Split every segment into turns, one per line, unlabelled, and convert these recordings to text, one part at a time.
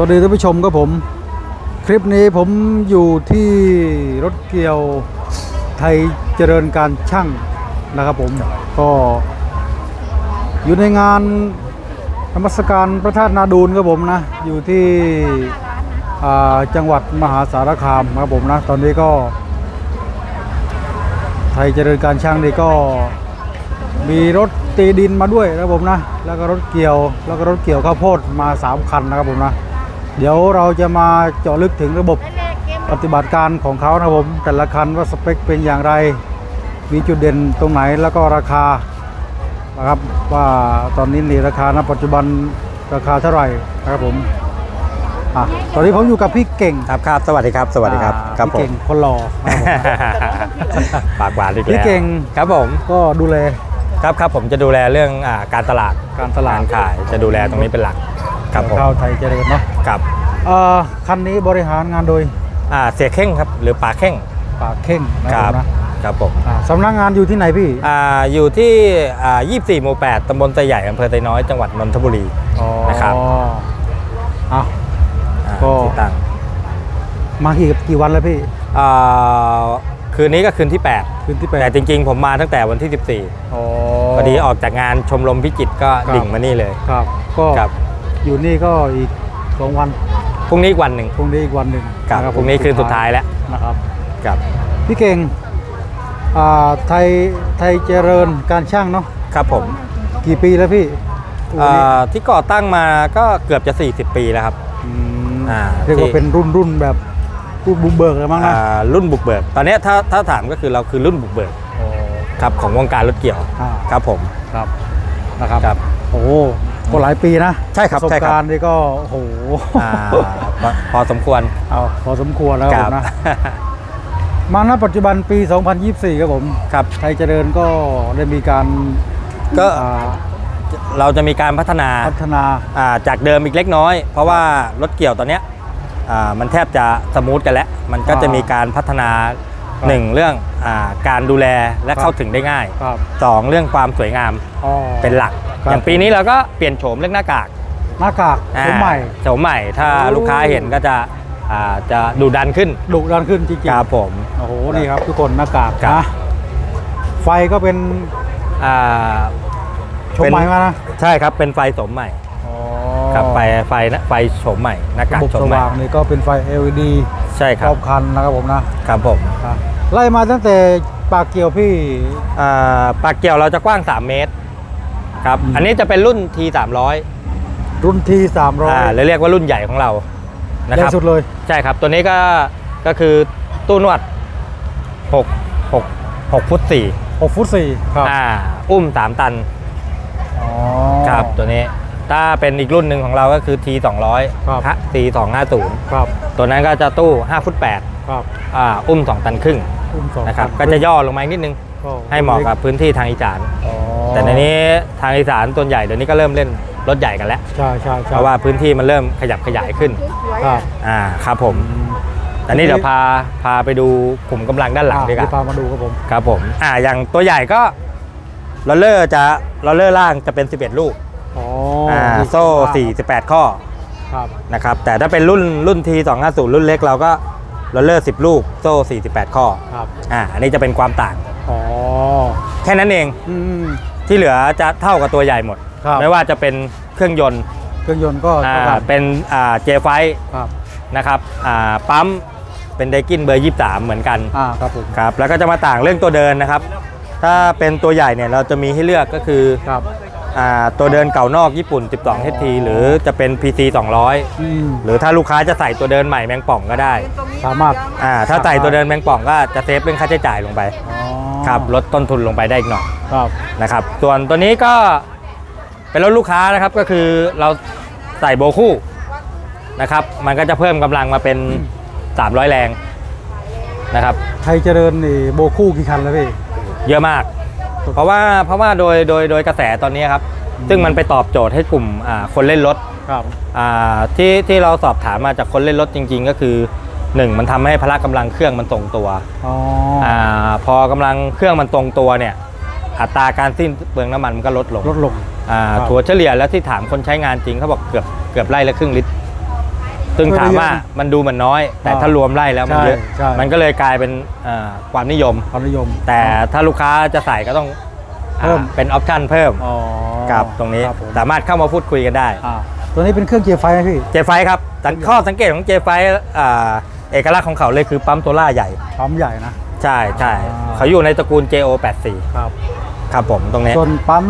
วัสดีท่านผู้ชมครับผม คลิปนี้ผมอยู่ที่รถเกี่ยวไทยเจริญการช่างนะครับผม ก็อยู่ในงานธรรมสการพระธาตุนาดูนครับผมนะ อยู่ที่จังหวัดมหาสารคามครับผมนะ ตอนนี้ก็ ไทยเจริญการช่างนี่ก็มีรถตีดินมาด้วยนะครับผมนะ แล้วก็รถเกี่ยว แล้วก็รถเกี่ยวข้าวโพดมา 3 คันนะครับผมนะ เดี๋ยวเราจะมาเจาะลึกถึงระบบปฏิบัติการของเขานะครับผม แต่ละคันว่าสเปคเป็นอย่างไร มีจุดเด่นตรงไหนแล้วก็ราคานะครับว่าตอนนี้นี่ราคาณปัจจุบันราคาเท่าไหร่นะครับผมอะตอนนี้ผมอยู่กับพี่เก่ง
ครับครับสวัสดีครับ สวัสดีครับ
อ่า
ครับ
พี่
ผ
เก่
ม
งคนหล่อนะครับผม
ปากหวานอีกแล้ว
พี่เก่ง
ครับผม
ก็ดูแล
ครับครับผมจะดูแลเรื่องอ่าการตลาด
การตลาด
ขายจะดูแลตรงนี้เป็นหลัก ครับผม
ข้าวไทยเจริญเนาะ
ครับ
เอ่อคันนี้บริหารงานโดย
อ่าเสียเข่งครับหรือป่าเข่ง
ปากเข่งนะ
ค
ค
รั
รั
บบ
นะครับ
ผม
อ่าสำนักงานอยู่ที่ไหนพี่
อ่าอยู่ที่อ่า24หมู่8ตำบลไซใหญ่อำเภอไซน้อยจังหวัดนนทบุรี
อ๋อ
นะครับ
อะ
อ่า
ก็
ที่ตั้ง
มากี่กี่วันแล้วพี่
อ่าคืนนี้ก็คืนที่
คืนที่
8
แปด
แต่จริงๆ ผมมาตั้งแต่วันที่
อ๋อ
14พอดีออกจากงานชมรมพิจิตรก็
ครับ
ดิ่งมานี่เลย
ครับ ก็
ครับ
อยู่นี่ก็อีกสองวัน
พรุ่งนี้อีกวันหนึ่ง
พรุ่งนี้อีกวันหนึ่ง
ครับะพรุ่งนี้คืนสุดท้ายแล้ว
นะครับ
ครับ
พี่เก่งอ่าไทยไทยเจริญการช่างเนาะ
ครับผม
กี่ปีแล้วพี่อู่
อ่
นี้า
ที่ก่อตั้งมาก็เกือบจะ 40 ปีแล้วครับ
อืม
อ่า
เรียกว่า
ที่
เป็นรุ่นรุ่นแบบรุ่นบุกเบิกเลยมั้งนะ
อ่ารุ่นบุกเบิก ตอนนี้ถ้าถ้าถามก็คือเราคือรุ่นบุกเบิก
อ๋อ
ครับของวงการรถเกี่ยว
อ่า
ครับผม
ครับนะครับ
ครับ
โอ้โห ก็หลายปีนะ
ใช่ครับ
ประสบ
ใช่ครับ
การณ์นี่ก็โอ้โห
อ่าพอพอสมควร
เอาพอสมควรแล้ว
ค
ผ
รั
ม
บ
นะ มาณปัจจุบันปี 2024 ครับผม
ครับ
ไทยเจริญก็ได้มีการ
ก็
อ่า
เราจะมีการพัฒนา
พัฒนา
อ่าจากเดิมอีกเล็กน้อย เพราะว่ารถเกี่ยวตอนเนี้ยอ่ามันแทบจะสมูทกันแล้ว มันก็จะมีการพัฒนาหนึ่งเรื่องอาการดูแลและเข้าถึงได้ง่าย
ครับ
สองเรื่องความสวยงาม
อ๋อ
เป็นหลัก
ครับ
อย่างปีนี้เราก็เปลี่ยนโฉมเรื่องหน้ากาก
หน้ากาก
อ่า
สมใหม่
โฉมใหม่ ถ้า
โอ้
ลูกค้าเห็นก็จะอ่าจะดูดันขึ้น
ดุดันขึ้นจริง
ครับผม
ๆโอ้โหนี่ครับทุกคนหน้ากาก
ครับ
นะไฟก็เป็น
อ่า
ชมใหม่มานะ
ใช่ครับเป็นไฟโฉมใหม่
อ๋อ
ครับไฟไฟนะไฟโฉมใหม่หน้า
ระ
กาก
บบ
โฉ
ส
มใหม่
ว่างนี่ก็เป็นไฟ LED
ใช่ค
ร
รั
อ
บบ
คันนะครับผมนะครับ
ผม
อะไล่มาตั้งแต่ปากเกี่ยวพี่
อ่าปากเกี่ยวเราจะกว้าง 3 เมตร ครับ
อืม
อันนี้จะเป็นรุ่น T 3 0 0
รุ่นทีสามร้อย
อ่าหรือเรียกว่ารุ่นใหญ่ของเรานะ
ให
ค
ญ่
รับ
สุดเลย
ใช่ครับ ตัวนี้ก็ก็คือตู้นวด6 6 6ฟุต4
6ฟุตสี่ครับ
อ่าอุ้ม 3 ตัน
อ๋อ
ครับตัวนี้ ถ้าเป็นอีกรุ่นหนึ่งของเราก็คือ T 2 0
ครับ
0 T 2 5 0
ครับ
ตัวนั้นก็จะตู้ 5 ฟุต8
ครับ
อ่าอุ้ม 2 ตันครึ่ง
อุ้มสอง
นะครับ
ตั
ก็จะย่อลงมาอีกนิดนึง
ก็
ให้เหมาะกับพื้นที่ทางอีสาน
อ๋อ
แต่ในนี้ทางอีสานตัวใหญ่เดี๋ยวนี้ก็เริ่มเล่นรถใหญ่กันแล้ว
ใช่ใช่ใช่
เพราะว่าพื้นที่มันเริ่มขยับขยายขึ้น
ครับ
อ่า ครับผม
อืม
แต่นี่เดี๋ยวพาพาไปดูกลุ่มกำลังด้านหลัง
อะ
ดีก
เดี๋ยวพา
ว่า
มาดูครับผม
ครับผม อ่า อย่างตัวใหญ่ก็ลอเลอร์จะลอเลอร์ล่างจะเป็น 11 ลูก
อ๋อ
อ่า
อ่า
โซ่ 48 ข้อ
ครับ
นะครับ แต่ถ้าเป็นรุ่นรุ่น T 250 รุ่นเล็กเราก็ลอเลอร์ 10 ลูก โซ่ 48 ข้อ
ครับ
อ่า อันนี้จะเป็นความต่าง
อ๋อ
แค่นั้นเอง
อืม
ที่เหลือจะเท่ากับตัวใหญ่หมด
ครับ
ไม่ว่าจะเป็นเครื่องยนต์
เครื่องยนต์ก็
อ่า
เท่ากัน
เป็นอ่าเจไฟ
ครับ
นะครับอ่าปั๊มเป็นไดกินเบอร์ 23 เหมือนกัน
อ่าครับผม
ครับแล้วก็จะมาต่างเรื่องตัวเดินนะครับ ถ้าเป็นตัวใหญ่เนี่ยเราจะมีให้เลือกก็คือ
ครับ
อ่าตัวเดินเก่านอกญี่ปุ่น 12 HT หรือจะเป็น PC 200
อืม
หรือถ้าลูกค้าจะใส่ตัวเดินใหม่แมงป่องก็ได้
สามารถ
อ่าถ้าใส่ตัวเดินแมงป่องก็จะเซฟเรื่องค่าใช้จ่ายลงไป
อ๋อ
ครับลดต้นทุนลงไปได้อีกหน่อย
ครับ
นะครับ ส่วนตัวนี้ก็เป็นรถลูกค้านะครับก็คือเราใส่โบคู่นะครับ มันก็จะเพิ่มกำลังมาเป็น 300 แรงนะครับ
ไทยเจริญนี่โบคู่กี่คันแล้วพี่
เยอะมาก เพราะว่าเพราะว่าโดยโดยโดยกระแสตอนนี้ครับ
อืม
ซึ่งมันไปตอบโจทย์ให้กลุ่มอ่าคนเล่นรถ
ครับ
อ่าที่ที่เราสอบถามมาจากคนเล่นรถจริง ๆ ก็คือ หนึ่งมันทำให้พละกำลังเครื่องมันตรงตัว
อ๋อ
อ่าพอกำลังเครื่องมันตรงตัวเนี่ยอัตราการสิ้นเปลืองน้ำมันมันก็ลดลง
ลดลง
อ่า
ครับ
ถัวเฉลี่ยแล้วที่ถามคนใช้งานจริงเขาบอกเกือบเกือบไล่ละครึ่งลิตรซึ่ง
ช่วยได้
ถาม
เยอะ
ว่า
นะ
มันดูเหมือนน้อย แต่
อ่า
ถ้ารวมไล่แล้วมันเยอะ
ใช่ใช่
มันก็เลยกลายเป็นเอ่อความนิยม
ความนิยม
แต่ถ้าลูกค้าจะใส่ก็ต้อง
เพิ่ม
อ่าเป็นออปชั่นเพิ่ม
อ๋อ
กับตรงนี้
ครับผม
สามารถเข้ามาพูดคุยกันได้
อ่าตัวนี้เป็นเครื่องเกียร์ไฟไหมพี่
เจไฟครับสังข้อสังเกตของเจไฟอ่า เอกลักษณ์ของเขาเลยคือปั๊มโซล่าใหญ่
ปั๊มใหญ่นะ
ใช่ใช่
อ่า
เขาอยู่ในตระกูล JO 84
ครับ
ครับผมตรงนี้
ส่วนปั๊ม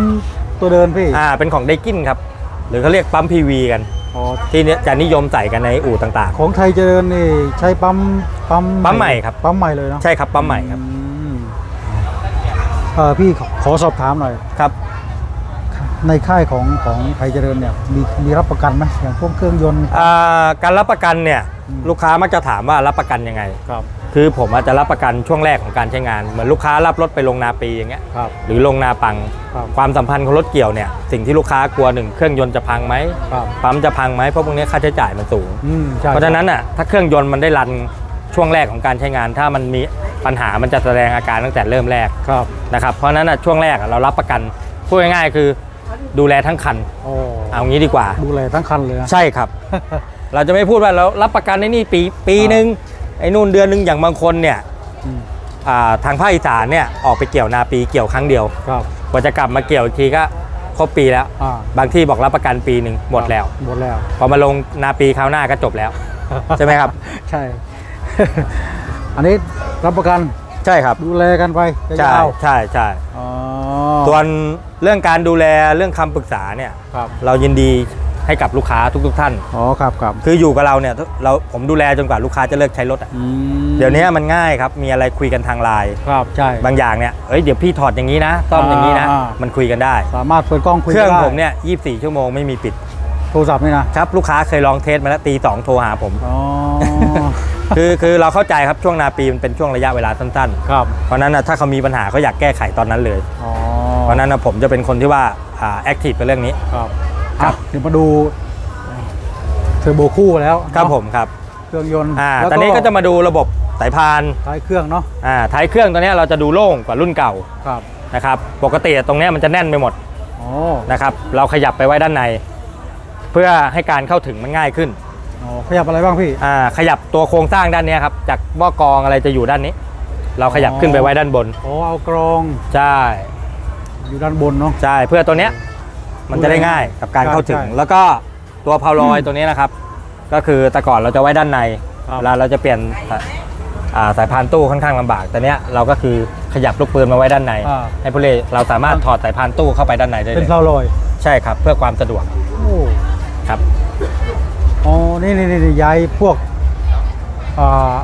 ตัวเดินพี่
อ่าเป็นของไดกินครับ หรือเขาเรียกปั๊ม PV กัน
อ๋อ
ที่เนี้ยจะนิยมใส่กันในอู่ต่าง
ของไทยเจริญนี่ใช้ปั๊มปั๊ม
ปั๊มใหม่ครับ
ปั๊มใหม่เลยเนาะ
ๆ ใช่ครับปั๊มใหม่ครับ
อืมเออพี่ขอขอสอบถามหน่อย
ครับ
ในค่ายของของไทยเจริญเนี่ยมีมีรับประกันไหมอย่างพวกเครื่องยนต์
อ่าการรับประกันเนี่ย
อืม
ลูกค้ามักจะถามว่ารับประกันยังไง
ครับ
คือผมอาจจะรับประกันช่วงแรกของการใช้งาน เหมือนลูกค้ารับรถไปลงนาปีอย่างเงี้ย
ครับ
หรือลงนาปัง
ครับ
ความสัมพันธ์ของรถเกี่ยวเนี่ยสิ่งที่ลูกค้ากลัวหนึ่งเครื่องยนต์จะพังไหม
ครับ
ปั๊มจะพังไหมเพราะพวกนี้ค่าใช้จ่ายมันสูง
อืมใช่
เพราะฉะนั้นน่ะถ้าเครื่องยนต์มันได้รันช่วงแรกของการใช้งาน ถ้ามันมีปัญหามันจะแสดงอาการตั้งแต่เริ่มแรก
ครับ
นะครับเพราะฉะนั้นน่ะช่วงแรกอะเรารับประกันพูดง่ายๆคือ ดูแลทั้งคัน
โอ้
เอางี้ดีกว่า
ดูแลทั้งคันเลยนะ
ใช่ครับ เราจะไม่พูดว่าเรารับประกันในนี่ปีปีหนึ่งไอ้นู่นเดือนหนึ่งอย่างบางคนเนี่ย
อืม
อ่าทางภาคอีสานเนี่ยออกไปเกี่ยวนาปีเกี่ยวครั้งเดียว
ครับ
กว่าจะกลับมาเกี่ยวอีกทีก็ครบปีแล้ว
อ่า
บางที่บอกรับประกันปีหนึ่งหมดแล้ว
หมดแล้ว
พอมาลงนาปีคราวหน้าก็จบแล้ว ใช่ไหมครับ
ใช่ อันนี้รับประกัน
ใช่ครับ
ดูแลกันไป
ใช่
ยาว
ใช่ใช่
ๆอ๋อ
ส่วน เรื่องการดูแลเรื่องคำปรึกษาเนี่ย
ครับ
เรายินดีให้กับลูกค้าทุก ๆ ท่าน
อ๋อครับครับ
คืออยู่กับเราเนี่ยเราผมดูแลจนกว่าลูกค้าจะเลิกใช้รถอะ
อืม
เดี๋ยวนี้มันง่ายครับมีอะไรคุยกันทางไลน์
ครับใช่
บางอย่างเนี่ยเอ้ยเดี๋ยวพี่ถอดอย่างนี้นะซ่อมอย่างนี้นะ
อ่า
มันคุยกันได้
สามารถเปิดกล้องคุย
เครื่อง
ได้
ผมเนี่ย24 ชั่วโมงไม่มีปิด
โทรศัพท์นี่นะครับ
ลูกค้าเคยลองเทสมาแล้วตีสองโทรหาผม
อ๋อ
คือคือเราเข้าใจครับช่วงนาปีมันเป็นช่วงระยะเวลาสั้น
ครับ
ๆ เพราะฉะนั้นนะถ้าเขามีปัญหาเขาอยากแก้ไขตอนนั้นเลย
อ๋อ
เพราะฉะนั้นนะผมจะเป็นคนที่ว่าแอคทีฟกับเรื่องนี้
ครับ
ครับ
อะเดี๋ยวมาดูเทอร์โบคู่แล้ว
ครับ
เนาะ
ผมครับ
เครื่องยนต์
อ่า
แล้ว
ตอนนี้ก็จะมาดูระบบสายพาน
ท้ายเครื่องเนาะ
อ่าท้ายเครื่องตัวเนี้ยเราจะดูโล่งกว่ารุ่นเก่า
ครับ
นะครับ ปกติตรงเนี้ยมันจะแน่นไปหมด
อ๋อ
นะครับ เราขยับไปไว้ด้านใน เพื่อให้การเข้าถึงมันง่ายขึ้น
อ๋อขยับอะไรบ้างพี่
อ่าขยับตัวโครงสร้างด้านเนี้ยครับจากหม้อกรองอะไรจะอยู่ด้านนี้ เราขยับ
อ๋อ
ขึ้นไปไว้ด้านบน
อ๋อเอากรอง
ใช่
อยู่ด้านบนเนาะ
ใช่เพื่อตัวเนี้ยมันจะได้ง่ายกับการเข้าถึง
ใช่
แล้วก็ตัวพาวลอยตัวนี้นะครับ ก็คือแต่ก่อนเราจะไว้ด้านใน
ครับ
เวลาเราจะเปลี่ยนอ่าสายพานตู้ค่อนข้างลำบากแต่เนี้ยเราก็คือขยับลูกปืนมาไว้ด้านใน
อ่า
ให้ผู้เล่นเราสามารถถอดสายพานตู้เข้าไปด้านในได้
เป็
เล
น
ย
เพลาลอย
ใช่ครับ เพื่อความสะดวก
โอ้
ครับ
อ๋อนี่นี่นี่ย้ายพวกอ่า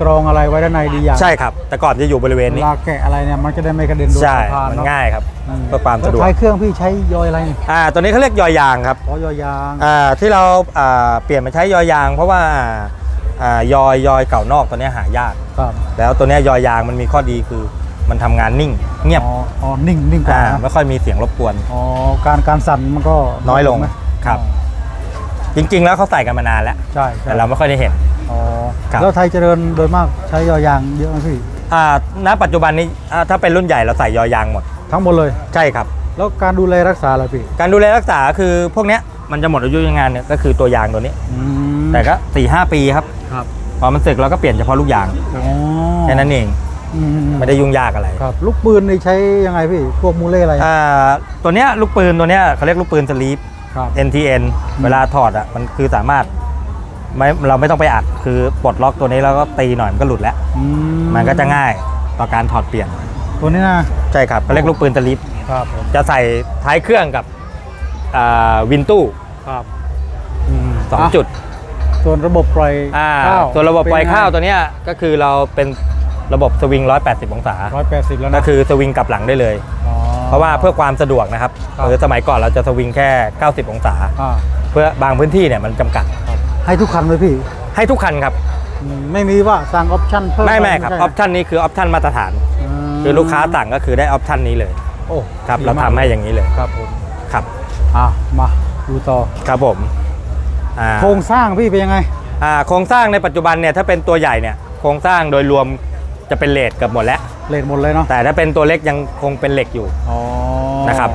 กรองอะไรไว้ด้านในดีอย่าง
ใช่ครับ แต่ก่อนจะอยู่บริเวณ
เว
นี้
ลาแกะอะไรเนี่ยมันจะได้ไม่กระเด็นโดน
ใช่
สะพาน
มัน
เนาะ
ง่ายครับ
อืม
เพื่อความสะดวก
แล้ท้ายเครื่องพี่ใช้ยอยอะไรนี่
อ่า ตัวนี้เขาเรียกยอยางครับ
อ๋อยอยาง
อ่า ที่เรา อ่า เปลี่ยนมาใช้ยอยาง เพราะว่า อ่า ยอยยอยเก่านอกตัวเนี้ยหายาก
ครับ
แล้วตัวเนี้ยยอยางมันมีข้อดีคือมันทำงานนิ่ง เงียบ
อ๋ออ๋อนิ่งนิ่งกว่า
อ่า
นะ
ไม่ค่อยมีเสียงรบกวน
อ๋อการการสั่นมันก็
น้อยลง
ไหม
ครับ
อ๋อ
จริง ๆ แล้วเขาใส่กันมานานแล้ว
ใช่ใช่
แต่เราไม่ค่อยได้เห็น
อ๋อ
ครับ
แล้วไทยเจริญโดยมากใช้ยอยางเยอะไหมพี่
อ่าณปัจจุบันนี้อ่าถ้าเป็นรุ่นใหญ่เราใส่ยอยางหมด
ทั้งหมดเลย
ใช่ครับ
แล้วการดูแลรักษาอะไรพี่
การดูแลรักษาคือพวกเนี้ยมันจะหมดอายุงานเนี่ยก็คือตัวยางตัวนี้
อืม
แต่ก็4ี่หปีครับ
ครับ
พอมันสึกเราก็เปลี่ยนเฉพาะลูกยาง
อ๋อ
แค่นั้นเอง
อืม
ไม่ได้ยุ่งยากอะไร
ครับลูกปืนนี่ใช้ยังไงพี่พวกมูเล่อะไร
อ่าตัวเนี้ยลูกปืนตัวเนี้ยเขาเรียกลูกปืนสลีป
ครับ
NTN เวลาถอดอะมันคือสามารถ ไม่เราไม่ต้องไปอัดคือปลดล็อกตัวนี้แล้วก็ตีหน่อยมันก็หลุดแล้ว
อื
มันก็จะง่ายต่อการถอดเปลี่ยน
ตัวนี้นะ
ใช่ครับเขาเรียกลูกปืนสลีป
ครับผม
จะใส่ท้ายเครื่องกับอ่าวินตู้
ครับ
สองจุด
ส่วนระบบปล่อย
อ่า
ข้าว
ตัวระบบปล่อยข้าวตัวเนี้ยก็คือเราเป็นระบบสวิง 180 องศา
ร้อยแปดสิบแล้ว
ก็
นะ
คือสวิงกลับหลังได้เลยเพราะว่าเพื่อความสะดวกนะครับ
ครับ
เออสมัยก่อนเราจะสวิงแค่ 90 องศา
อ่า
เพื่อบางพื้นที่เนี่ยมันจำกัด
ครับ ให้ทุกคันเลยพี่
ให้ทุกคันครับ
อืมไม่มีว่าสั่งออปชั่นเพิ่ม
ไม่ไม่ครับอ
ใช่
อปชันนี้คือออปชันมาตรฐาน
ม
คือลูกค้าสั่งก็คือได้ออปชันนี้เลย
โอ้
ครับ
ดี
เรา
มก
ทำให้อย่างนี้เลย
ครับผม
ครับ
อะมาดูต่อ
ครับผมอ่า
โครงสร้างพี่เป็นยังไง
อ่าโครงสร้างในปัจจุบันเนี่ยถ้าเป็นตัวใหญ่เนี่ยโครงสร้างโดยรวมจะเป็นเลทเกับหมดแล้ว
เลทหมดเลยเนาะ
แต่ถ้าเป็นตัวเล็กยังคงเป็นเหล็กอยู่
อ๋อ
นะครับ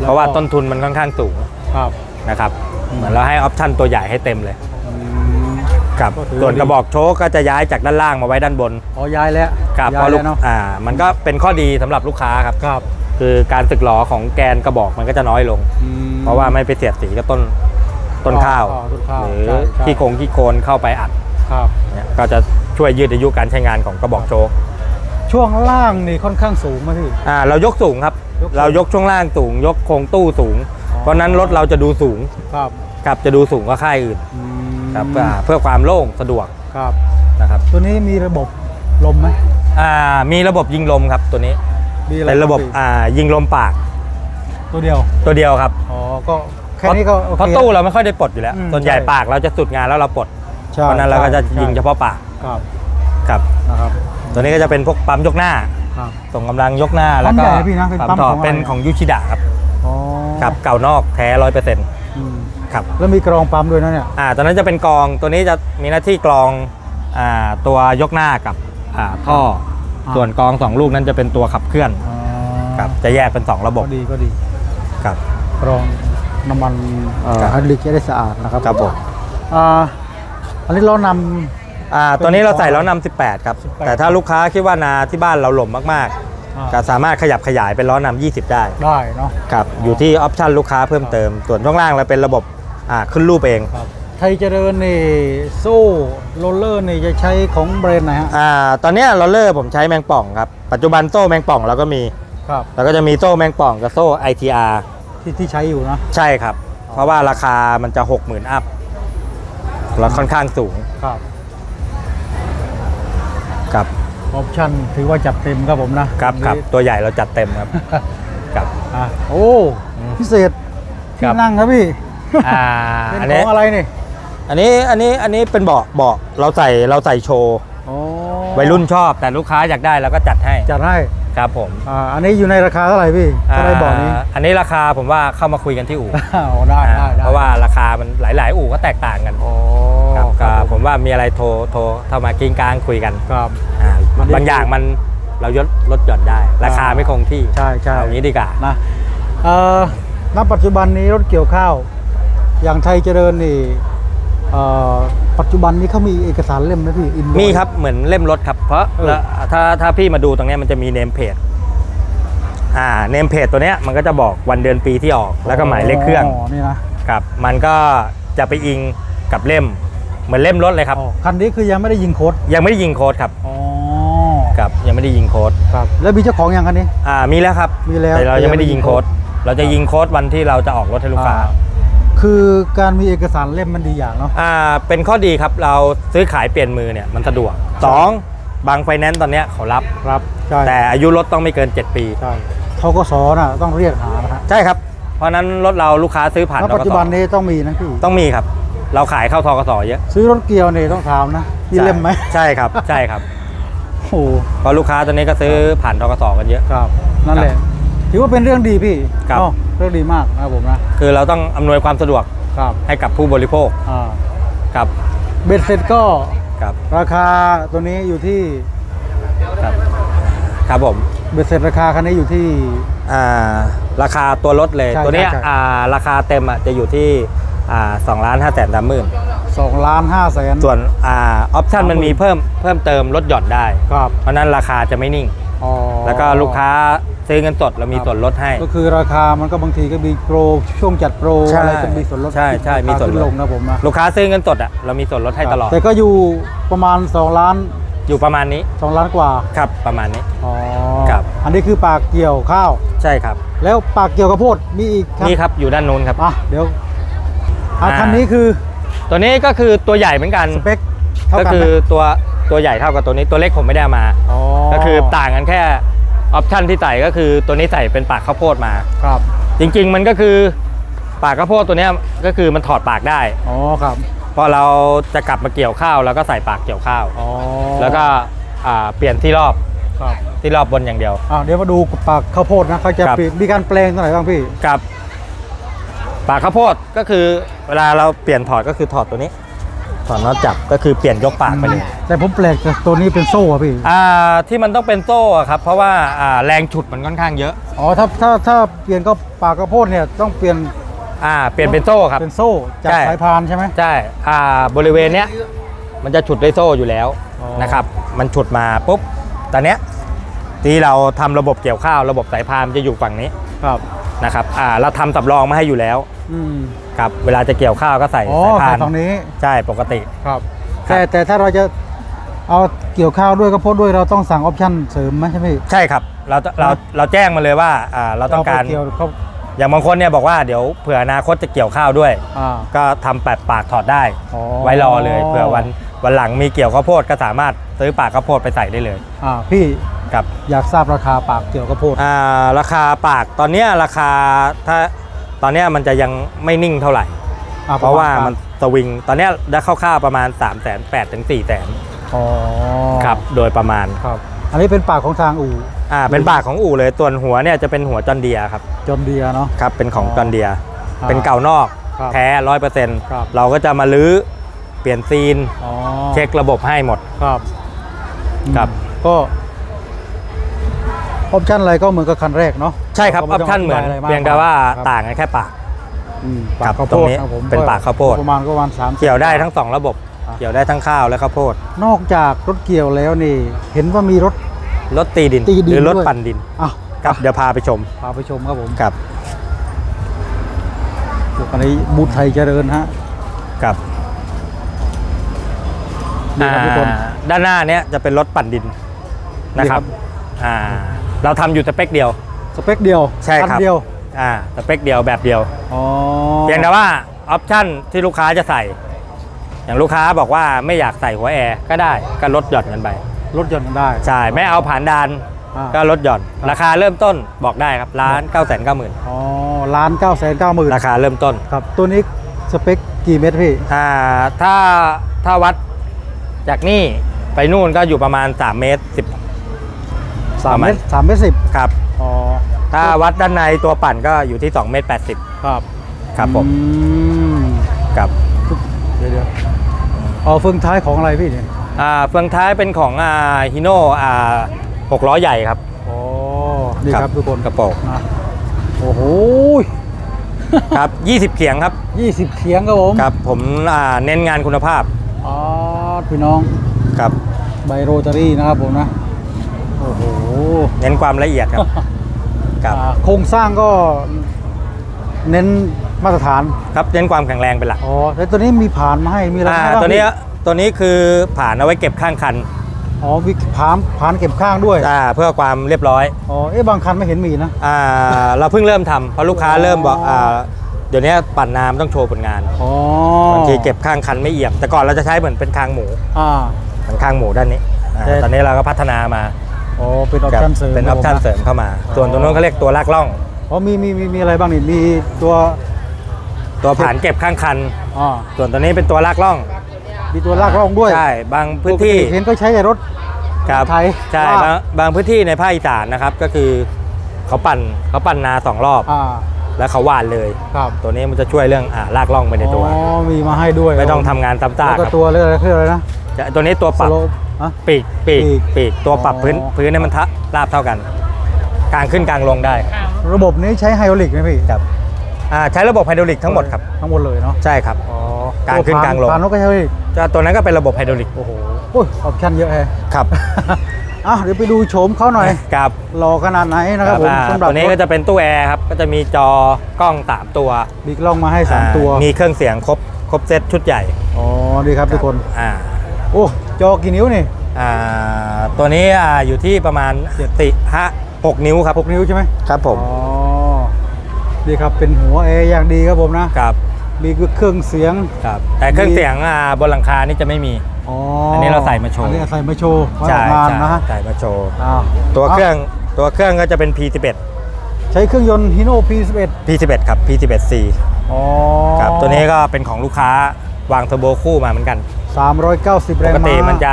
แล้วก็
เพราะว่าต้นทุนมันค่อนข้างสูง
ครับ
นะครับ
พ
เหมือนเราให้ออปชั่นตัวใหญ่ให้เต็มเลย
อืม
ครับ
ก็ถือว่า
ส่วน
ดี
กระบอกโชคก็จะย้ายจากด้านล่างมาไว้ด้านบน
อ๋อย้ายแล้ว
ครับเพ
ย้าย
ราะลู
แล้
ก
วเนาะ
อ่ามันก็เป็นข้อดีสำหรับลูกค้าครับ
ครับ
คือการสึกหลอของแกนกระบอกมันก็จะน้อยลง
อืม
เพราะว่าไม่ไปเสียดสีกับต้นต้นข้าว
อ๋อต้นข้าว
หรือ
ใช่ใช่
ขี้โคงขี้โคนเข้าไปอัด
ครับ
เนี่ยก็จะช่วยยืดอายุการใช้งานของกระบอกโชค
ช่วงล่างนี่ค่อนข้างสูงไหมพี่
อ่าเรายกสูงครับ
ยกสูง
เรายกช่วงล่างสูง ยกโครงตู้สูง
อ๋อ
เพราะฉะนั้นรถเราจะดูสูง
ครับ
ครับจะดูสูงกว่าค่ายอื่น
อืม
ครับอ่าเพื่อความโล่งสะดวก
ครับ
นะครับ
ตัวนี้มีระบบลมไหม
อ่ามีระบบยิงลมครับตัวนี้
มีอะไร
เป็นระบบ
พี่
อ่ายิงลมปาก
ตัวเดียว
ตัวเดียวครับ
อ๋อก็แค่นี้ก็โอเค
เพราะตู้เราไม่ค่อยได้ปลดอยู่แล้ว
อืม
ส่วนใหญ่
ใช่
ปากเราจะสุดงานแล้วเราปลด
ใช่
เพราะฉะนั้นเราก็จะ
ใช่
ยิงเฉพาะปาก
ครับ
ครับ
นะครับ
ตัวนี้ก็จะเป็นพวกปั๊มยกหน้า
ครับ
ส่งกำลังยกหน้าแล้วก็
ปั๊มใหญ่นะพี่นะเป็นปั๊ม
ถอด
ของอะไร
เป็นของยูชิดะครับ
อ๋อ
ครับเก่านอกแท้ร้อยเปอร์เซ็นต์
อืม
ครับ
แล้วมีกรองปั๊มด้วยนะเนี่ย
อ่าตอนนั้นจะเป็นกรองตัวนี้จะมีหน้าที่กรองอ่าตัวยกหน้ากับอ่าท่อ
อ่า
ส่วนกรองสองลูกนั้นจะเป็นตัวขับเคลื่อน
อ๋อ
ครับจะแยกเป็นสองระบบ
ก็ดีก็ดี
ครับ
กรองน้ำมันเอ่อ
ครับ
ไฮดรอลิกจะได้สะอาดนะครับ
ครับผม
อ่าอันนี้เราน
อ่าตัวนี้เราใส่ล้อนำ18 ครับ
18
แต่ถ้าลูกค้าคิดว่านาที่บ้านเราหล่มมากำ
อ่า
ๆ ก็สามารถขยับขยายเป็นล้อนำ20 ได้
ได้เนาะ
ครับอยู่ที่ออปชันลูกค้าเพิ่มเติม ส่วนช่วงล่างเราเป็นระบบอ่าขึ้นรูปเอง
ครับไทยเจริญนี่โซ่โรลเลอร์นี่จะใช้ของแบรนด์ไหนฮะ
อ่าตอนเนี้โรลเลอร์ผมใช้แมงป่องครับปัจจุบันโซ่แมงป่องเราก็มี
ครับ
แล้วก็จะมีโซ่แมงป่องกับโซ่ ITR
ที่ที่ใช้อยู่นะ
ใช่ครับ เพราะว่าราคามันจะ 60,000 อัพแล้วค่อนข้างสูง
ครับ
ครับ
ออปชั่นถือว่าจัดเต็มครับผมนะครับ
ครับตัวใหญ่เราจัดเต็มครับครับ
อะโอ้
อืม
พิเศษ
ครั
ที่
บ
นั่งครับพี่
อ่า
เป็น
อัน
ข
นี้
องอะไรนี่
อันนี้อันนี้อันนี้เป็นเบาะเบาะเราใส่เราใส่โชว์
โอ้
วัยรุ่นชอบแต่ลูกค้าอยากได้เราก็จัดให้
จัดให้
ครับผม
อ่าอันนี้อยู่ในราคาเท่าไหร่พี่เท่าไหร่บอกนี้า
อันนี้ราคาผมว่าเข้ามาคุยกันที่อู่
โอ้ได้ได้ได้
เพราะว่าราคามันหลาย ๆ อู่ก็แตกต่างกัน
โอ้
ครับ
ค
ก็
รับ
ผมว่ามีอะไรโทรโทรเข้ามากิ้งกลางคุยกัน
ครับ
อ่า
มันได้
บางอย่างมันเรายดลดหย่อนได้ ราคาไม่คงที่
ใช่ใช่
เอางี้ดีกว่า
นะเอ่อณปัจจุบันนี้รถเกี่ยวข้าว อย่างไทยเจริญนี่เอ่อปัจจุบันนี้เขามีเอกสารเล่มไหมพี่ invoice
มีครับเหมือนเล่มรถครับ เพราะ
เออ
แล้วถ้าถ้าพี่มาดูตรงเนี้ยมันจะมีเนมเพจอ่าเนมเพจตัวเนี้ยมันก็จะบอกวันเดือนปีที่ออก แล้วก็หมายเลขเครื่อง
อ๋อนี่นะครับ
มันก็จะไปอิงกับเล่ม เหมือนเล่มรถเลยครับ
อ๋อคันนี้คือยังไม่ได้ยิงโค้ด
ยังไม่ได้ยิงโค้ดครับ
อ๋อ
ครับยังไม่ได้ยิงโค้ด
ครับ แล้วมีเจ้าของยังคันนี้
อ่ามีแล้วครับ
มีแล้ว
แต่เรายังไม่ได้ยิงโค้ดเราจะยิงโค้ดวันที่เราจะออกรถให้ลูกค้า
อ่คือการมีเอกสารเล่มมันดีอย่างเนาะ
อ่าเป็นข้อดีครับเราซื้อขายเปลี่ยนมือเนี่ยมันสะดวกสองบางไฟแนนซ์ตอนเนี้ยเขารับ
ครับ ใช่
แต่อายุรถต้องไม่เกิน 7 ปี
ใช่ทกสน่ะต้องเรียกหานะฮะ
ใช่ครับ เพราะฉะนั้นรถเราลูกค้าซื้อผ่าน
แล้ว
ท
ปัจ
ก
จุ
ส
บันนี้ต้องมีนะพี่
ต้องมีครับ เราขายเข้าทกสเยอะ
ซื้อรถเกียวเนี่ยต้องถามนะมีเล่มไหม
ใช่ครับใช่ครับ
โอ้โห
เพราะลูกค้าตอนนี้ก็ซื้อผ่านทกสกันเยอะ
ครับ นั่นแหละ ถือว่าเป็นเรื่องดีพี่
ครับ
เนาะเรื่องดีมากนะครับผมนะ
คือเราต้องอำนวยความสะดวก
ครับ
ให้กับผู้บริโภค
อ่า
ครับ
เบ็ดเสร็จก็
ครับ
ราคาตัวนี้อยู่ที่
ครับครับผม
เบ็ดเสร็จราคาคันนี้อยู่ที่
อ่าราคาตัวรถเลย
ใช่
ตัวเนี้ย
ใช่ใช่
อ่าราคาเต็มอะจะอยู่ที่อ่าสองล้านห้าแสนสามหมื่น
2ล้าน5แสน
ส่วนอ่าออปชันมันมีเพิ่มเพิ่มเติมลดหย่อนได้
ครับ
เพราะฉะนั้นราคาจะไม่นิ่ง
อ๋อ
แล้วก็ลูกค้าซื้อเงินสดเรามีส่วนลดให้
ก็คือราคามันก็บางทีก็มีโปรช่วงจัดโปร
ใช่
อะไรก็มีส่วนลด
ใช่ใช่มีส่วนลด
ราคาขึ้ลงนะผมนะ
ลูกค้าซื้อเงินสดอะเรามีส่วนลดให้ตลอด
แต่ก็อยู่ประมาณ 2 ล้าน
อยู่ประมาณนี้
2 ล้านกว่า
ครับประมาณนี้
อ๋อ
ครับ
อันนี้คือปากเกี่ยวข้าว
ใช่ครับ
แล้วปากเกี่ยวกระโพดมีอีกครับ
นี่ครับอยู่ด้านนู้นครับ
อะเดี๋ยวอะ
อ่า
คันนี้คือ
ตัวนี้ก็คือตัวใหญ่เหมือนกัน
สเปคเท่า
ก็
กัน
คื
ไห
อ
ม
ตัวตัวใหญ่เท่ากับตัวนี้ตัวเล็กผมไม่ได้เอามา
อ๋อ
ก็คือต่างกันแค่ออปชันที่ใส่ก็คือตัวนี้ใส่เป็นปากข้าวโพดมา
ครับ
จริง ๆ มันก็คือปากข้าวโพดตัวเนี้ยก็คือมันถอดปากได้
อ๋อครับ
พอเราจะกลับมาเกี่ยวข้าวเราก็ใส่ปากเกี่ยวข้าว
อ๋อ
แล้วก็อ่าเปลี่ยนที่รอบ
ครับ
ที่รอบบนอย่างเดียว
อะเดี๋ยวมาดูปากข้าวโพดนะเขาจะ
ครับ
เปลี่ยนมีการแปลงตรงไหนบ้างพี่
กับ ปากข้าวโพดก็คือเวลาเราเปลี่ยนถอดก็คือถอดตัวนี้ ถอดน็อตจับก็คือเปลี่ยนยกปากไปเลย
แต่ผมแปลกแต่ตัวนี้เป็นโซ่อะพี่
อ่าที่มันต้องเป็นโซ่อะครับ เพราะว่าอ่าแรงฉุดมันค่อนข้างเยอะ
อ๋อถ้าถ้าถ้าเปลี่ยนก็ปากข้าวโพดเนี่ยต้องเปลี่ยน
อ่าเปลี่ยนเป็นโซ่ครับ
เป็นโซ่จาก
ใช่
สายพานใช่ไหม
ใช่อ่าบริเวณเนี้ยมันจะฉุดด้วยโซ่อยู่แล้ว
อ๋อ
นะครับ มันฉุดมาปุ๊บตอนเนี้ยที่เราทำระบบเกี่ยวข้าวระบบสายพานมันจะอยู่ฝั่งนี้
ครับ
นะครับอ่าเราทำสำรองมาให้อยู่แล้ว
อืม
ครับเวลาจะเกี่ยวข้าวก็ใส่
อ๋อ
สายพา
ใส่
น
ฝั่งนี้
ใช่ปกติ
ครับ
ครับ
แต่แต่ถ้าเราจะเอาเกี่ยวข้าวด้วยข้าวโพดด้วยเราต้องสั่งออปชั่นเสริมไหมใช่ไหมพี่
ใช่ครับเราเราเราแจ้งมาเลยว่าอ่าเราต้องการ
เเกี่ยวเขา
อย่างบางคนเนี่ยบอกว่าเดี๋ยวเผื่ออนาคตจะเกี่ยวข้าวด้วย
อ่า
ก็ทำแปดปากถอดได้
อ๋อ
ไว้รอเลยเผื่อวันวันหลังมีเกี่ยวข้าวโพดก็สามารถซื้อปากข้าวโพดไปใส่ได้เลย
อ่าพี่
ครับ
อยากทราบราคาปากเกี่ยวข้าวโพด
อ่าราคาปากตอนเนี้ยราคาถ้าตอนเนี้ยมันจะยังไม่นิ่งเท่าไหร่
อ่
เพราะว่ามัน
ป
สวิงตอนเนี้ยได้คร่าวๆประมาณ 3 8 0 0 0 0ถึง4 0 0 0 0
อ๋อ
ครับโดยประมาณ
ครับ อันนี้เป็นปากของทางอู่
อ่าเป็นปากของอู่เลยตัวนหัวเนี่ยจะเป็นหัวจอนเดียครับ
จนเดียเนาะ
ครับเป็นของ
อ๋อ
จอนเดีย
อ่า
เป็นเก่านอก
ครับ
แท้ร้อยเปอร์เซ็นต์
ครับ
เราก็จะมาลื้อเปลี่ยนซีน
อ๋อ
เช็คระบบให้หมด
ครับ
ครับ
อืมก็ ออปชั่นอะไรก็เหมือนกับคันแรกเนาะ
ใช่ครับอ
ก็
อป
ไต้ง
ชั่นเหมือน
ธิบายะไรก
เพียงแต่ว่า
ครับ
ต่างกันแค่ปาก
อืม
ครั
ปาก
บ
ข้าว
ต
โพ
รง
ด
นี้
ครับผม
เป็นปากข้าวโพด
ประมาณก็ประมาณสาม
เกี่ยวได้ทั้งสองระบบ เกี่ยวได้ทั้งข้าวและข้าวโพด
นอกจากรถเกี่ยวแล้วนี่ เห็นว่ามีรถ
รถตีดิน
ตีดิน
หรือรถ
ด้วย
ปั่นดิน
อะ
ครับเดี๋ยวพาไปชม
พาไปชมครับผม
ครับ
พวกอันนี้บูธไทยเจริญฮะ
ครับ
นี่ครับทุกคน
อ่าด้านหน้าเนี้ยจะเป็นรถปั่นดินนะครับ
นี่
อ่า เราทำอยู่สเปคเดียว
สเปคเดียว
ใช่ครับ
นเดียว
อ่าสเปคเดียวแบบเดียว
อ๋อ
เพียงแต่ว่าออปชั่นที่ลูกค้าจะใส่ อย่างลูกค้าบอกว่าไม่อยากใส่หัวแอร์ก็ได้ก็ลดหย่อนกันไป
รถยนต์กันได้
ใช่ไม่เอาผ่านดาน
อ่า
ก็ลดหย่อน ราคาเริ่มต้นบอกได้ครับล้านเก้าแสนเก้าหมื่น
อ๋อล้านเก้าแสนเก้าหมื่น
ราคาเริ่มต้น
ครับ ตัวนี้สเปคกี่เมตรพี่
อ่าถ้าถ้าวัดจากนี่ไปนู่นก็อยู่ประมาณ3เมตร
สาม
ประมา
เม
ณ
ตรสามเมตรสิบ
10ครับ
อ๋อ
ถ้าวัดด้านในตัวปั่นก็อยู่ที่2เมตร80
ครับ
ครับผม
อืม
ครับ
เดี๋ยวเดี๋ยวอ๋อเฟืองท้ายของอะไรพี่เนี่ย
อ่าเฟืองท้ายเป็นของอ่าฮิโน่อ่า6ล้อใหญ่ครับ
อ๋อนี่ครับทุกคน
กระโปรง
นะโอ้โห
ครับ 20 เขียงครับ
ยี่สิบเขียงครับผม
ครับผมอ่าเน้นงานคุณภาพ
อ๋อพี่น้อง
ครับ
ใบโรตารี่นะครับผมนะโอ้โห
เน้นความละเอียดครับครับ
อ่าโครงสร้างก็เน้นมาตรฐาน
ครับเน้นความแข็งแรงเป็นหลัก
อ๋อแต่ตัวนี้มีผ่านมาให้มีอะไร
อ่า
ให้บ้าง
ตัวนี้
พี่
ตัวนี้คือผ่านเอาไว้เก็บข้างคัน
อ๋อมีผ่านผ่านเก็บข้างด้วย
อ่าเพื่อความเรียบร้อย
อ๋อเอ๊ะบางคันไม่เห็นมีนะ
อ่าเราเพิ่งเริ่มทำเพราะลูกค้า
อ๋อ
เริ่มบอกอ่าเดี๋ยวนี้ปั่นน้ำต้องโชว์ผลงาน
อ๋อบา
งทีเก็บข้างคันไม่เอี่ยมแต่ก่อนเราจะใช้เหมือนเป็นคางหมู
อ่า
เหมือนคางหมูด้านนี้อ่า
แต่
ตอนนี้เราก็พัฒนามา
อ๋อเป็นออปชั่นเสริม
เป็นออปชั่นเสริมเข้ามา ส่วนตัวนู้นเขาเรียกตัวลากล่อง
อ๋อมีมีมีมีอะไรบ้างนี่มีตัว
ตัวผ่านเก็บข้างคัน
อ่า
ส่วนตัวนี้เป็นตัวลากล่อง
มีตัวลากร่องด้วย
ใช่ บางพื้นที่
ปกติเห็นก็ใช้แต่รถ
ครับ
ไทย
ใช่
ลาก
บางบางพื้นที่ในภาคอีสานนะครับ ก็คือเขาปั่นเขาปั่นนาสองรอบ
อ่า
แล้วเขาหว่านเลย
ครับ
ตัวนี้มันจะช่วยเรื่องอ่าลากล่องไปในตัว
อ๋อมีมาให้ด้วย
ไม่ต้องทำงานซ้ำซา
แล้
ก
วก็
ครับ
ตัวเรื่องอะไรเรื่องอะไรนะ
จะตัวนี้ตัวปรับ
โลปอะ
ปีกปีก
ปีก
ปีกตัวปรับ
อ๋อ
พื้นพื้นให้มันทะราบเท่ากัน กลางขึ้นกลางลงได้
ระบบนี้ใช้ไฮดรอลิกไหมพี่
ครับอ่าใช้ระบบไฮดรอลิกทั้งหมดครับ
ทั้งหมดเลยเนาะ
ใช่ครับ
อ๋อก
ลางขึ้นกลางลง
ผ่านนกก็ใช้ไฮดรอลิก
จะตัวนั้นก็เป็นระบบไฮดรอลิก
โอ้โหโอ้ยออปชั่นเยอะแฮะ
ครับ
อะเดี๋ยวไปดูโฉมเขาหน่อย
ครับ
รอขนาดไหนนะครับผม
อ่า
สำหรับ
ตัวนี้ก็จะเป็นตู้แอร์ครับ ก็จะมีจอกล้องสามตัว
บิ๊กล่องมาให้สาม
อ่า
ตัว
มีเครื่องเสียงครบครบเซตชุดใหญ่
อ๋อดีครับทุกคน
อ่า
โอ้จอกี่นิ้วนี่
อ่าตัวนี้อ่าอยู่ที่ประมาณสี่ห้าหกนิ้วครับ
หกนิ้วใช่ไหม
ครับผม
อ๋อดีครับเป็นหัวแอร์อย่างดีครับผมนะครับมีเครื่องเสียง
ครับแต่เครื่องเสียงอ่าบนหลังคานี่จะไม่มี
อ๋อ
อั
อั
นนี้เราใส่มาโชว์
อันนี้ใส่มาโชว์ไว้อ
ใช่
อกงาน
ใช่
นะฮะ
ใส่มาโชว์
อ้าว
ตัวเครื่องตัวเครื่องก็จะเป็น P11
ใช้เครื่องยนต์ฮิโน่ P11
P11 ครับ P11C
อ๋อ
ครับตัวนี้ก็เป็นของลูกค้าวางเทอร์โบคู่มาเหมือนกัน
390
ป
แรง
ก
ม้า
ติมันจะ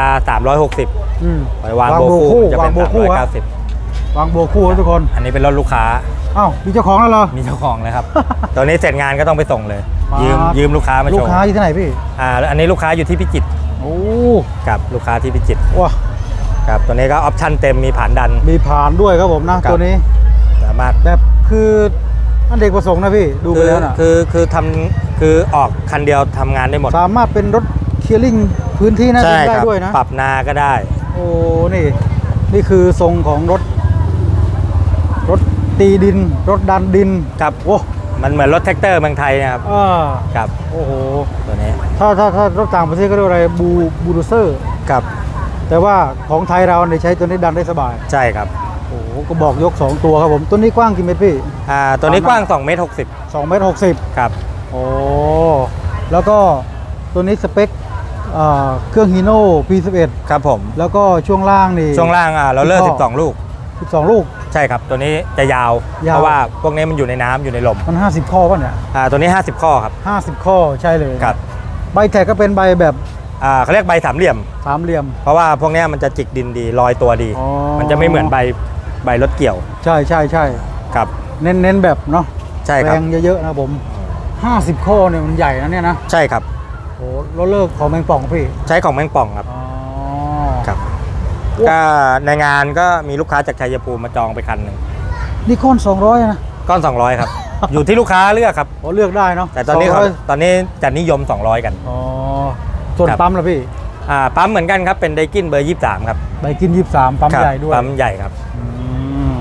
360
อืม
ไปวางโบคู่มันจะ
วา
เป็
ง
น
โบคู่ฮะ
390
วางโบคู่ครับทุกคน
อันนี้เป็นรถลูกค้า
อ้าวมีเจ้าของแล้วเหรอ
มีเจ้าของเลยครับตัวนี้เสร็จงานก็ต้องไปส่งเลยยืม
ครับ
ยืมลูกค้ามาโชว์
ลูกค้าอยู่ที่ไหนพี่
อ่าแล้วอันนี้ลูกค้าอยู่ที่พิจิตร
โอ้
กับลูกค้าที่พิจิตร
ว้า
ครับตัวนี้ก็ออปชั่นเต็มมีผ่านดัน
มีผ่านด้วยครับผมนะ
ครับ
ตัวนี้
สามารถ
แบบคืออันเด็กประสงค์นะพี่ ดูไป
คือ
แล้วนะ
คือคือทำคือออกคันเดียวทำงานได้หมด
สามารถเป็นรถเค ลียร์ลิงพื้นที่หนะ
ใช่
ได้
ครับ
ด้วยนะ
ปรับนาก็ได้
โอ้ นี่ นี่คือทรงของรถ รถตีดิน รถดันดิน
ครับ
โอ้
มันเหมือนรถแท็กเตอร์เมืองไทยนะครับ
อ่า
ครับ
โอ้โห
ตัวนี้
ถ้าถ้าถ้ารถต่างประเทศก็เรียกว่าอะไรบูบูโดเซอร์
ครับ
แต่ว่าของไทยเราเนี่ยใช้ตัวนี้ดันได้สบาย
ใช่ครับ
โอ้โหก็บอกยก 2 ตัวครับผม ตัวนี้กว้างกี่เมตรพี่
อ่า ตัวนี้กว้าง2เมตร60
2เมตร60
ครับ
โอ้ แล้วก็ตัวนี้สเปคอ่า เครื่องฮีโน่ P11
ครับผม
แล้วก็ช่วงล่างนี่
ช่วงล่างอ่าเราเลิก
ที่ท่อ
12 ลูก
12 ลูก
ใช่ครับตัวนี้จะยาว
ยาว
เพราะว่าพวกนี้มันอยู่ในน้ำอยู่ในลม
มัน 50 ข้อป่ะเนี่ย
อ่าตัวนี้ 50 ข้อครับ
50 ข้อใช่เลย
ครับ
ใบแท็กก็เป็นใบแบบ
อ่าเขาเรียกใบสามเหลี่ยม
สามเหลี่ยม
เพราะว่าพวกเนี้ยมันจะจิกดินดีลอยตัวดี
อ๋อ
มันจะไม่เหมือนใบใบรถเกี่ยว
ใช่ใช่ใช่
ครับ
เน้นเน้นแบบเนาะ
ใช่ค
แร
รับ
งเยอะๆนะผม 50 ข้อเนี่ยมันใหญ่นะเนี่ยนะ
ใช่ครับ
โอ้รถเลิกของแมงป่องพี่
ใช้ของแมงป่องครับ
อ๋อ
ครับ
โอ้
ก็ในงานก็มีลูกค้าจากชัยภูมิมาจองไปคันหนึ่ง
นี่ค้อน200นะ
ก้อน 200 ครับ อยู่ที่ลูกค้าเลือกครับ
โอ้เลือกได้เนาะ
แต่ตอนนี้เขา
200
ตอนนี้จะนิยม 200 กัน
อ๋อ ส่วน
ครับ
ปั๊มล่ะพี่
อ่าปั๊มเหมือนกันครับเป็นไดกินเบอร์ 23 ครับ
ใบกิน 23 ปั๊ม
ครับ
ใหญ่ด้วย
ปั๊มใหญ่ครับ
อืม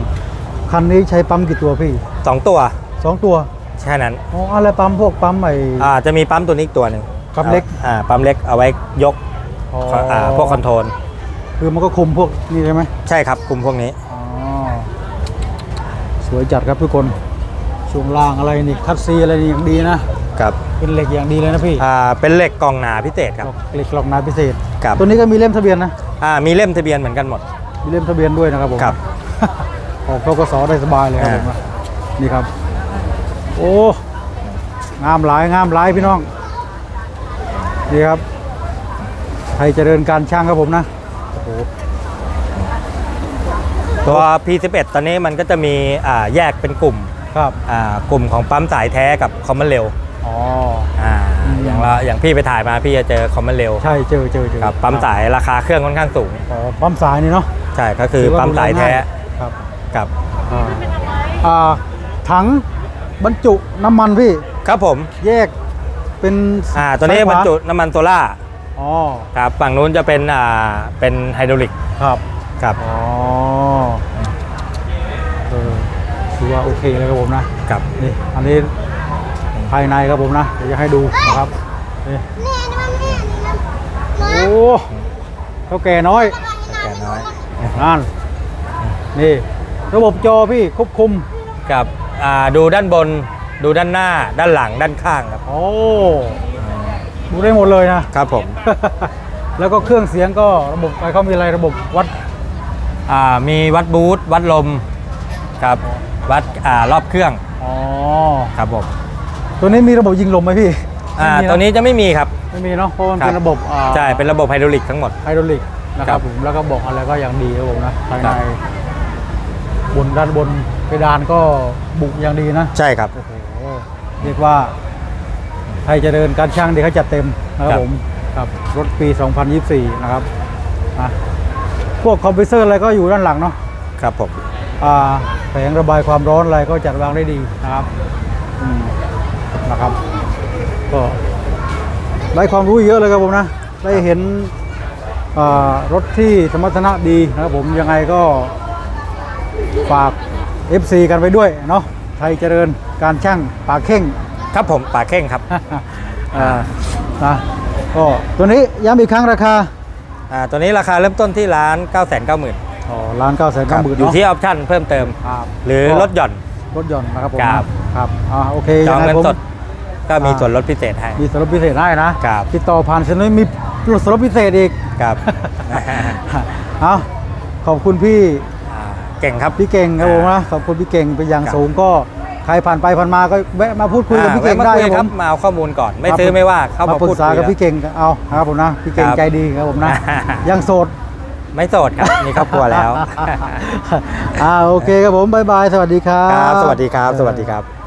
คันนี้ใช้ปั๊มกี่ตัวพี่
2 ตัว
สองตัว
แค่นั้น
อ๋ออะไรปั๊มพวกปั๊มไอ้
อ่าจะมีปั๊มตัวนี้อีกตัวหนึ่ง
ปั๊มเล็ก
อ่าปั๊มเล็กเอาไว้ยก
อ๋อ
อ่าพวกคอนโทรล
คือมันก็คุมพวกนี่ใช่ไหม
ใช่ครับกลุ่มพวกนี้
อ๋อสวยจัดครับทุกคนช่วงล่างอะไรนี่คัดซีอะไรนี่อย่างดีนะ
ครับ
เป็นเหล็กอย่างดีเลยนะพี่
อ่าเป็นเหล็กกองหนาพิเศษครับ
เหล็กกลอกนาพิเศษ
ครับ
ตัวนี้ก็มีเล่มทะเบียนนะ
อ่ามีเล่มทะเบียนเหมือนกันหมด
มีเล่มทะเบียนด้วยนะครับผม
ครับ
ออกทกสได้สบายเลยครับผม
อ่า
นี่ครับ โอ้งามหลายงามหลายพี่น้อง นี่ครับไทยเจริญการช่างครับผมนะโอ้โห
ตัว P11 ตอนนี้มันก็จะมีอ่าแยกเป็นกลุ่ม
ครับ
อ่ากลุ่มของปั๊มสายแท้กับคอมมอนเร็ว
อ๋อ
อ่า
อืม
อย่างเราอย่างพี่ไปถ่ายมาพี่จะเจอคอมมอนเร็ว
ใช่เจอเจอเจอ
ครับปั๊มสายราคาเครื่องค่อนข้างสูง
อ๋อปั๊มสายนี่เนาะ
ใช่ก็คือ
ถืว่
ปั๊มสายแท้
ดูแลง่ครับ
กับ
อ่าอ่าถังบรรจุน้ำมันพี่
ครับผม
แยก เป็น
อ่าตัวนี้
ซ้ายข
บร
วาร
จุน้ำมันโซล่า
อ๋อ
ครับฝั่งนู้นจะเป็นอ่าเป็นไฮดรอลิก
ครับ
ครับ
อ๋อเออถือว่าโอเคเลยครับผมนะ
ครับ
นี่อันนี้ภายในครับผมนะเดี๋ยวจะให้ดูนะครับนี่โอ้เท่าแก่น้อย
แก่น้อย
นั่นนี่ระบบจอพี่ควบคุม
กับอ่าดูด้านบน ดูด้านหน้าด้านหลังด้านข้างครับ
โอ้ดูได้หมดเลยนะ
ครับผม
แล้วก็เครื่องเสียงก็ระบบอะไรเขามีอะไรระบบวัด
อ่ามีวัดบูทวัดลมครับวัดอ่ารอบเครื่อง
อ๋อ
ครับผม
ตัวนี้มีระบบยิงลมไหมพี่
อ่า
ไม่มีะ
ตัวนี้จะไม่มีครับ
ไม่มีเนาะเพราะมัน
ครับ
เป็นระบบอ่า
ใช่เป็นระบบไฮดรอลิกทั้งหมด
ไฮดรอลิกนะค
ครั
รับบผมแล้วก็บอกอะไรก็อย่างดีครับผมนะภาย
ครั
ใน
บ
บนด้านบนเพดานก็บุกอย่างดีนะ
ใช่ครับ
โอ้โห เรียกว่าไทยเจะเดินการช่างเดี๋ยวเขาจัดเต็มนะครับ
ครับ
ผมครับรถปี 2024 นะครับนะพวกคอมพิวเซอร์อะไรก็อยู่ด้านหลังเนาะ
ครับผม
อ่าแผงระบายความร้อนอะไรก็จัดวางได้ดีนะครับอืมนะครับ ก็ได้ความรู้เยอะเลยครับผมนะ ได้เห็นอ่ารถที่สมรรถนะดีนะครับผมยังไงก็ฝาก FC กันไปด้วยเนาะไทยเจริญ การช่างปากเข่ง
ครับผมป่าเข่งครับ
อ่านะก็ตัวนี้ย้ำอีกครั้งราคา
อ่าตัวนี้ราคาเริ่มต้นที่ร้าน 9 9 0 0 0 0
อ๋อล้านเก้าแสน
ครั
เก้า
บ
หมื่น
อยู่ที่ออปชั่นเพิ่มเติม
ครับ
หรือ
ก็
ลดหย่อน
รถยนต์นะครับผม
ครับ
ครับอ่าโอเค
จอง
ยัไเงิ
น
ผม
สดก็มี
อ่า
ส่วนลดพิเศษให้
มีส่วนลดพิเศษให้นะครับติดต่อผ่านเซนต์มีส่วนลดพิเศษอีก
ครับ
เอาขอบคุณพี่
อ่าเก่งครับ
พี่เก่งครับผมนะขอบคุณพี่เก่งเป็นอย่าง
ครับ
สูงก็ใครผ่านไปผ่านมาก็แวะมาพูดคุยกับ
อ่า
พี่เก่ง
แวะมา
ได้
คุย
ครับ
ค
ผ
รับ
ม
มาเอาข้อมูลก่อน ไม่ซื้อไม่ว่าเข้ามา
ปรึ
พูด
กษา
คุย
กับ
แล้ว
พี่เก่งเอาครับผมนะพี่เก่ง
ครับ
ใจดีครับผมนะยังโสด
ไม่โสดครับ มีครอบครัวแล้ว
อ่าโอเคครับผมบายบายสวัสดีครับ
ครับสวัสดีครับ สวัสดีครับ